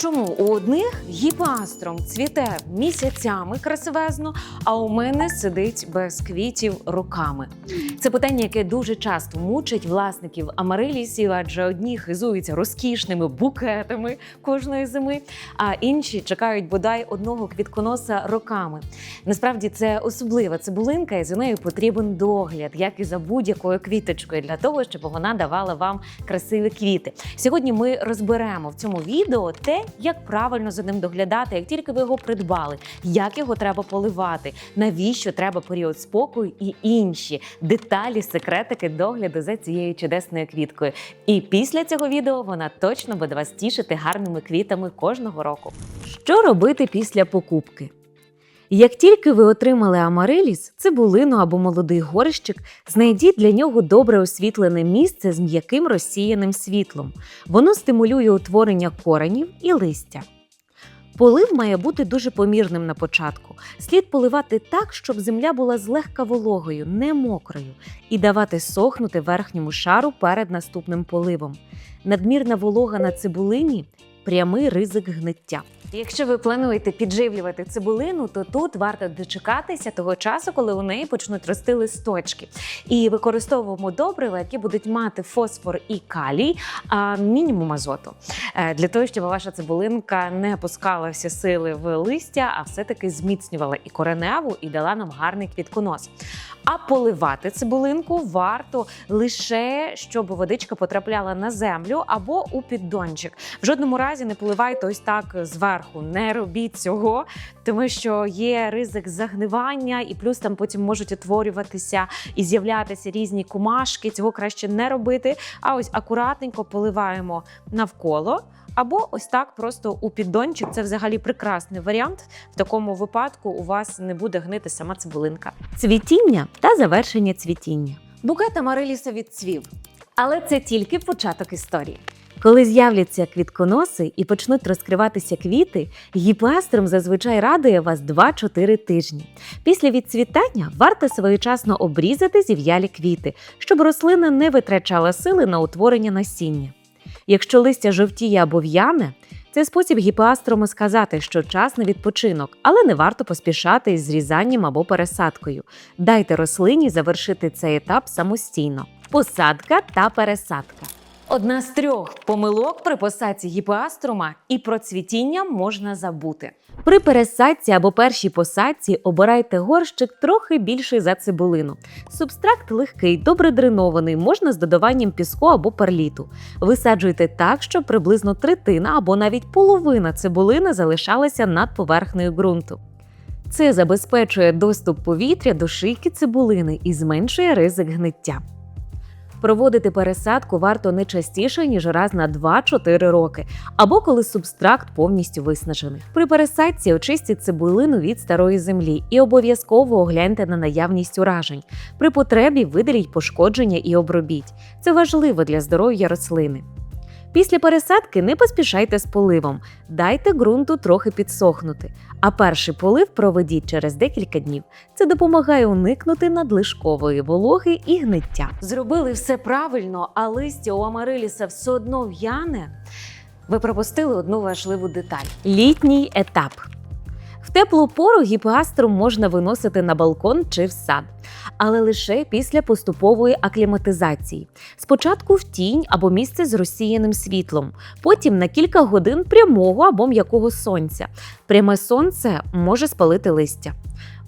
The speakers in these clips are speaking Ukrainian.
Чому у одних гіпастром цвіте місяцями красивезно, а у мене сидить без квітів роками? Це питання, яке дуже часто мучить власників амарилісів, адже одні хизуються розкішними букетами кожної зими, а інші чекають бодай одного квітконоса роками. Насправді це особлива цибулинка, і за нею потрібен догляд, як і за будь-якою квіточкою, для того, щоб вона давала вам красиві квіти. Сьогодні ми розберемо в цьому відео те, як правильно за ним доглядати, як тільки ви його придбали, як його треба поливати, навіщо треба період спокою і інші деталі, секретики догляду за цією чудесною квіткою. І після цього відео вона точно буде вас тішити гарними квітами кожного року. Що робити після покупки? Як тільки ви отримали амариліс, цибулину або молодий горщик, знайдіть для нього добре освітлене місце з м'яким розсіяним світлом. Воно стимулює утворення коренів і листя. Полив має бути дуже помірним на початку. Слід поливати так, щоб земля була злегка вологою, не мокрою, і давати сохнути верхньому шару перед наступним поливом. Надмірна волога на цибулині прямий ризик гниття. Якщо ви плануєте підживлювати цибулину, то тут варто дочекатися того часу, коли у неї почнуть рости листочки. І використовуємо добрива, які будуть мати фосфор і калій, а мінімум азоту. Е, Для того, щоб ваша цибулинка не пускала всі сили в листя, а все-таки зміцнювала і кореневу, і дала нам гарний квітконос. А поливати цибулинку варто лише, щоб водичка потрапляла на землю або у піддончик. В жодному разі не поливайте ось так зверху. Не робіть цього, тому що є ризик загнивання, і плюс там потім можуть утворюватися і з'являтися різні кумашки. Цього краще не робити. А ось акуратненько поливаємо навколо. Або ось так просто у піддончик. Це взагалі прекрасний варіант. В такому випадку у вас не буде гнити сама цибулинка. Цвітіння та завершення цвітіння. Букет амариліса відцвів. Але це тільки початок історії. Коли з'являться квітконоси і почнуть розкриватися квіти, гіпоастром зазвичай радує вас 2-4 тижні. Після відцвітання варто своєчасно обрізати зів'ялі квіти, щоб рослина не витрачала сили на утворення насіння. Якщо листя жовтіє або в'яне, це спосіб гіпоастрому сказати, що час на відпочинок, але не варто поспішати із зрізанням або пересадкою. Дайте рослині завершити цей етап самостійно. Посадка та пересадка. Одна з трьох помилок при посадці гіпоастрома і про цвітіння можна забути. При пересадці або першій посадці обирайте горщик трохи більший за цибулину. Субстракт легкий, добре дренований, можна з додаванням піску або перліту. Висаджуйте так, щоб приблизно третина або навіть половина цибулини залишалася над поверхнею ґрунту. Це забезпечує доступ повітря до шийки цибулини і зменшує ризик гниття. Проводити пересадку варто не частіше, ніж раз на 2-4 роки, або коли субстракт повністю виснажений. При пересадці очистіть цибулину від старої землі і обов'язково огляньте на наявність уражень. При потребі видаліть пошкодження і обробіть. Це важливо для здоров'я рослини. Після пересадки не поспішайте з поливом, дайте ґрунту трохи підсохнути, а перший полив проведіть через декілька днів. Це допомагає уникнути надлишкової вологи і гниття. Зробили все правильно, а листя у амариліса все одно в'яне. Ви пропустили одну важливу деталь: літній етап. В теплу пору гіпоаструм можна виносити на балкон чи в сад, але лише після поступової акліматизації. Спочатку в тінь або місце з розсіяним світлом, потім на кілька годин прямого або м'якого сонця. Пряме сонце може спалити листя.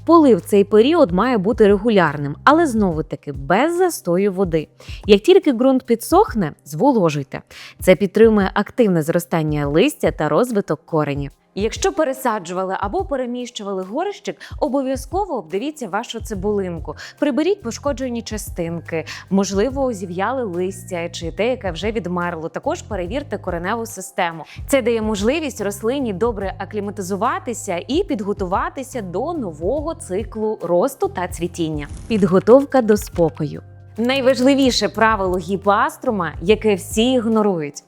Полив цей період має бути регулярним, але знову таки без застою води. Як тільки ґрунт підсохне, зволожуйте. Це підтримує активне зростання листя та розвиток коренів. Якщо пересаджували або переміщували горщик, обов'язково обдивіться вашу цибулинку. Приберіть пошкоджені частинки, можливо, зів'яли листя чи те, яке вже відмерло. Також перевірте кореневу систему. Це дає можливість рослині добре акліматизуватися і підготуватися до нового циклу росту та цвітіння. Підготовка до спокою. Найважливіше правило гіпоаструма, яке всі ігнорують.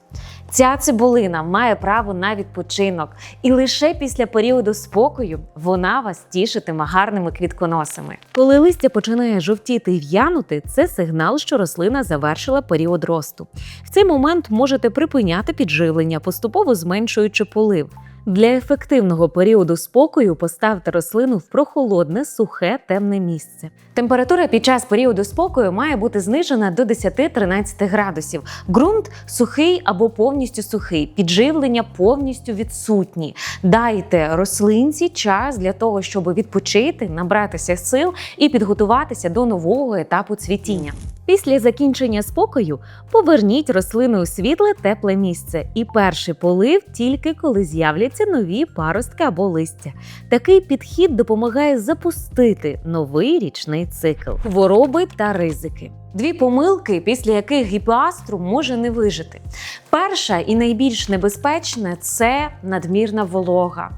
Ця цибулина має право на відпочинок, і лише після періоду спокою вона вас тішитиме гарними квітконосами. Коли листя починає жовтіти і в'янути, це сигнал, що рослина завершила період росту. В цей момент можете припиняти підживлення, поступово зменшуючи полив. Для ефективного періоду спокою поставте рослину в прохолодне, сухе, темне місце. Температура під час періоду спокою має бути знижена до 10-13 градусів. Ґрунт сухий або повністю сухий, підживлення повністю відсутні. Дайте рослинці час для того, щоб відпочити, набратися сил і підготуватися до нового етапу цвітіння. Після закінчення спокою поверніть рослини у світле тепле місце і перший полив тільки коли з'являться нові паростки або листя. Такий підхід допомагає запустити новий річний цикл, хвороби та ризики. Дві помилки, після яких гіпоаструм може не вижити. Перша і найбільш небезпечна це надмірна волога.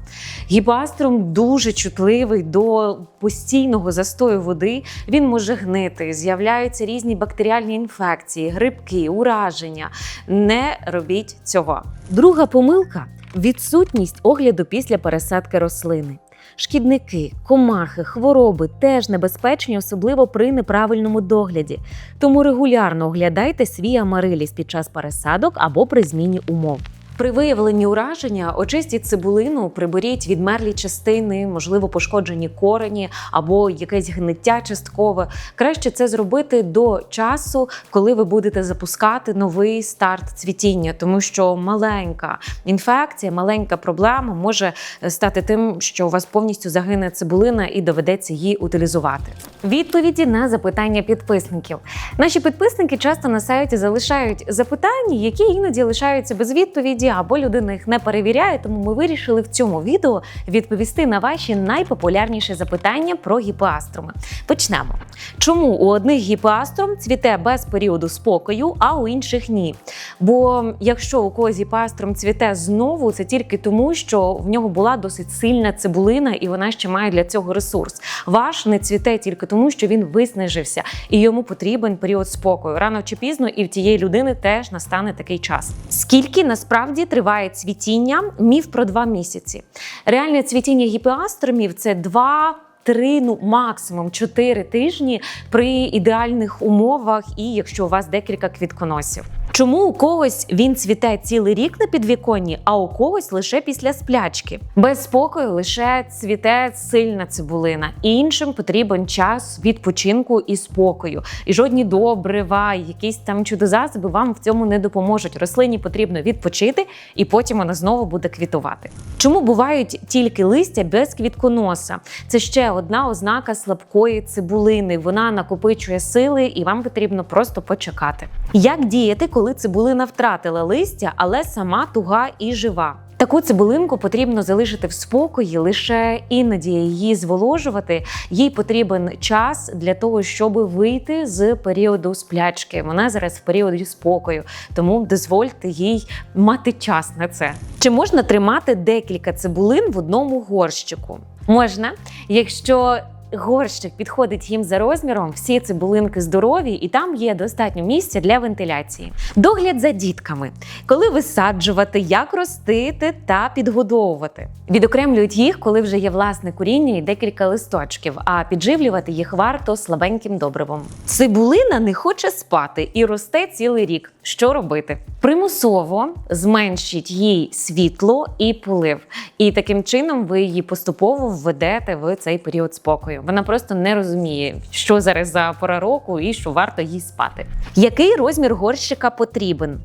Гіпоаструм дуже чутливий до постійного застою води. Він може гнити, з'являються різні бактеріальні інфекції, грибки, ураження. Не робіть цього. Друга помилка відсутність огляду після пересадки рослини. Шкідники, комахи, хвороби теж небезпечні, особливо при неправильному догляді. Тому регулярно оглядайте свій амариліс під час пересадок або при зміні умов. При виявленні ураження очистіть цибулину, приберіть відмерлі частини, можливо, пошкоджені корені або якесь гниття часткове. Краще це зробити до часу, коли ви будете запускати новий старт цвітіння, тому що маленька інфекція, маленька проблема може стати тим, що у вас повністю загине цибулина і доведеться її утилізувати. Відповіді на запитання підписників. Наші підписники часто на сайті залишають запитання, які іноді лишаються без відповіді, або людина їх не перевіряє. Тому ми вирішили в цьому відео відповісти на ваші найпопулярніші запитання про гіпоастроми. Почнемо. Чому у одних гіпоастром цвіте без періоду спокою, а у інших ні? Бо якщо у когось гіпоастром цвіте знову, це тільки тому, що в нього була досить сильна цибулина, і вона ще має для цього ресурс. Ваш не цвіте тільки тому, що він виснажився, і йому потрібен період спокою. Рано чи пізно, і в тієї людини теж настане такий час. Скільки насправді триває цвітіння? Міф про два місяці. Реальне цвітіння гіпоастромів це два. Три, ну максимум чотири тижні при ідеальних умовах, і якщо у вас декілька квітконосів. Чому у когось він цвіте цілий рік на підвіконні, а у когось лише після сплячки? Без спокою лише цвіте сильна цибулина. Іншим потрібен час відпочинку і спокою. І жодні добрива, якісь там чудозасоби вам в цьому не допоможуть. Рослині потрібно відпочити, і потім вона знову буде квітувати. Чому бувають тільки листя без квітконоса? Це ще одна ознака слабкої цибулини. Вона накопичує сили, і вам потрібно просто почекати. Як діяти, коли цибулина втратила листя, але сама туга і жива? Таку цибулинку потрібно залишити в спокої, лише іноді її зволожувати. Їй потрібен час для того, щоб вийти з періоду сплячки. Вона зараз в періоді спокою, тому дозвольте їй мати час на це. Чи можна тримати декілька цибулин в одному горщику? Можна, якщо горщик підходить їм за розміром, всі цибулинки здорові, і там є достатньо місця для вентиляції. Догляд за дітками, коли висаджувати, як ростити та підгодовувати. Відокремлюють їх, коли вже є власне коріння і декілька листочків, а підживлювати їх варто слабеньким добривом. Цибулина не хоче спати і росте цілий рік. Що робити? Примусово зменшіть їй світло і полив, і таким чином ви її поступово введете в цей період спокою. Вона просто не розуміє, що зараз за пора року і що варто їй спати. Який розмір горщика потрібен?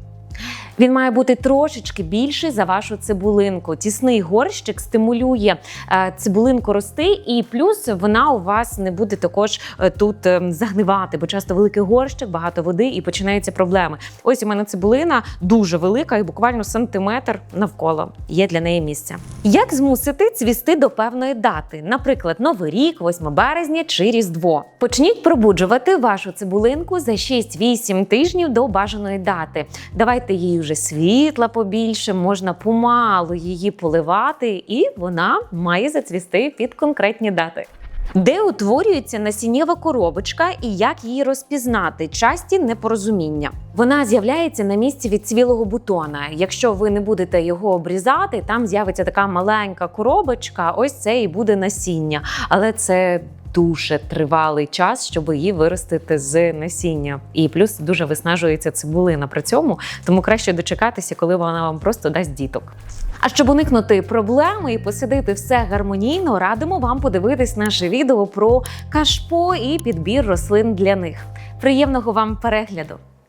Він має бути трошечки більший за вашу цибулинку. Тісний горщик стимулює е, цибулинку рости, і плюс вона у вас не буде також е, тут е, загнивати, бо часто великий горщик, багато води і починаються проблеми. Ось у мене цибулина дуже велика, і буквально сантиметр навколо є для неї місця. Як змусити цвісти до певної дати, наприклад, Новий рік, 8 березня чи Різдво? Почніть пробуджувати вашу цибулинку за 6-8 тижнів до бажаної дати. Давайте їй вже світла побільше, можна помалу її поливати, і вона має зацвісти під конкретні дати. Де утворюється насіннєва коробочка і як її розпізнати? Часті непорозуміння. Вона з'являється на місці відцвілого бутона. Якщо ви не будете його обрізати, там з'явиться така маленька коробочка. Ось це і буде насіння. Але це дуже тривалий час, щоб її виростити з насіння. І плюс дуже виснажується цибулина при цьому, тому краще дочекатися, коли вона вам просто дасть діток. А щоб уникнути проблеми і посадити все гармонійно, радимо вам подивитись наше відео про кашпо і підбір рослин для них. Приємного вам перегляду!